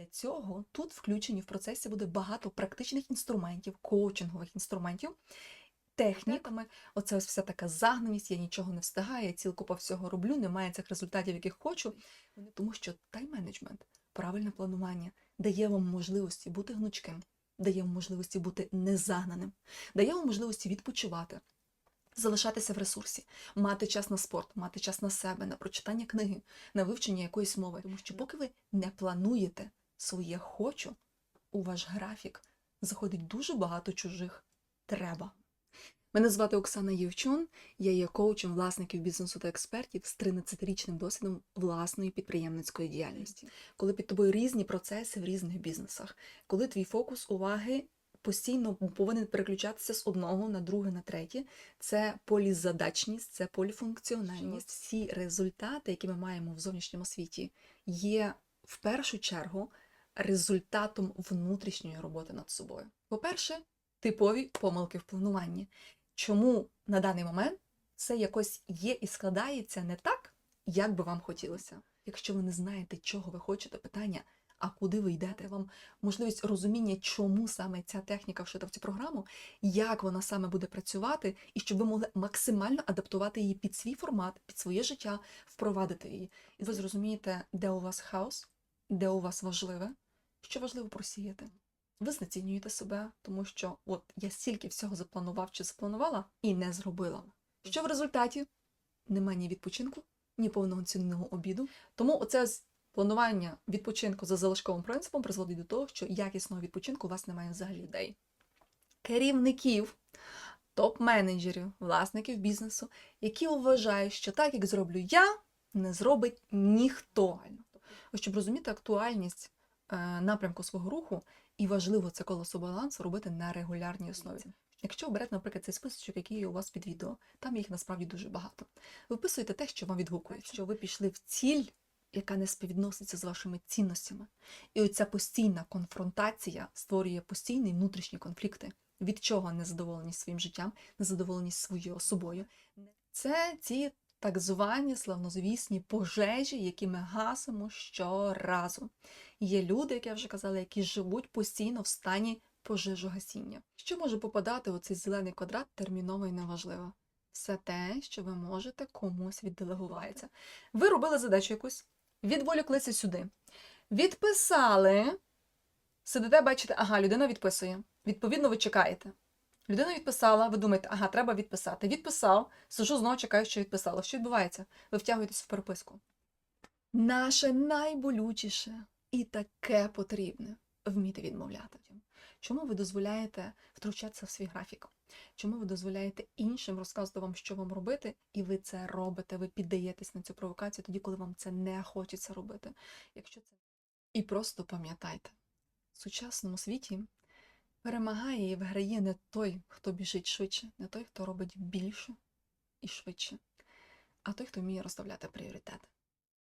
Для цього тут включені в процесі буде багато практичних інструментів, коучингових інструментів, техніками. Оце ось вся така загнаність, я нічого не встигаю, я цілку по всього роблю, немає цих результатів, яких хочу. Тому що тайм-менеджмент, правильне планування дає вам можливості бути гнучким, дає вам можливості бути незагнаним, дає вам можливості відпочивати. Залишатися в ресурсі, мати час на спорт, мати час на себе, на прочитання книги, на вивчення якоїсь мови. Тому що поки ви не плануєте своє хочу, у ваш графік заходить дуже багато чужих треба. Мене звати Оксана Євчун, я є коучем власників бізнесу та експертів з 13-річним досвідом власної підприємницької діяльності. Коли під тобою різні процеси в різних бізнесах, коли твій фокус уваги постійно повинен переключатися з одного на друге, на третє, це полізадачність, це поліфункціональність. Всі результати, які ми маємо в зовнішньому світі, є в першу чергу результатом внутрішньої роботи над собою. По-перше, типові помилки в плануванні. Чому на даний момент це якось є і складається не так, як би вам хотілося? Якщо ви не знаєте, чого ви хочете, питання, а куди ви йдете, вам можливість розуміння, чому саме ця техніка вшита в цю програму, як вона саме буде працювати, і щоб ви могли максимально адаптувати її під свій формат, під своє життя, впровадити її. І ви зрозумієте, де у вас хаос, де у вас важливе, що важливо просіяти. Ви знецінюєте себе, тому що от я стільки всього запланував чи запланувала і не зробила. Що в результаті? Нема ні відпочинку, ні повноцінного обіду. Тому оце планування відпочинку за залишковим принципом призводить до того, що якісного відпочинку у вас немає взагалі ідей. Керівників, топ-менеджерів, власників бізнесу, які вважають, що так, як зроблю я, не зробить ніхто. Ось щоб розуміти актуальність напрямку свого руху, і важливо це колесо балансу робити на регулярній основі. Якщо ви наприклад, цей списочок, який є у вас під відео, там їх насправді дуже багато. Ви вписуєте те, що вам відгукується, що ви пішли в ціль, яка не співвідноситься з вашими цінностями. І оця постійна конфронтація створює постійні внутрішні конфлікти. Від чого незадоволеність своїм життям, незадоволеність своєю собою. Це ці так звані славнозвісні пожежі, які ми гасимо щоразу. Є люди, як я вже казала, які живуть постійно в стані пожежогасіння. Що може попадати у цей зелений квадрат терміново і неважливо? Все те, що ви можете комусь відделегувати. Ви робили задачу якусь, відволіклися сюди, відписали, сидите, бачите, ага, людина відписує. Відповідно, ви чекаєте. Людина відписала, ви думаєте, ага, треба відписати. Відписав, сижу, знову чекаю, що відписала. Що відбувається? Ви втягуєтесь в переписку. Наше найболючіше і таке потрібне вміти відмовляти. Чому ви дозволяєте втручатися в свій графік? Чому ви дозволяєте іншим розказувати вам, що вам робити, і ви це робите? Ви піддаєтесь на цю провокацію тоді, коли вам це не хочеться робити. Якщо це і просто пам'ятайте, в сучасному світі перемагає і виграє не той, хто біжить швидше, не той, хто робить більше і швидше, а той, хто вміє розставляти пріоритети.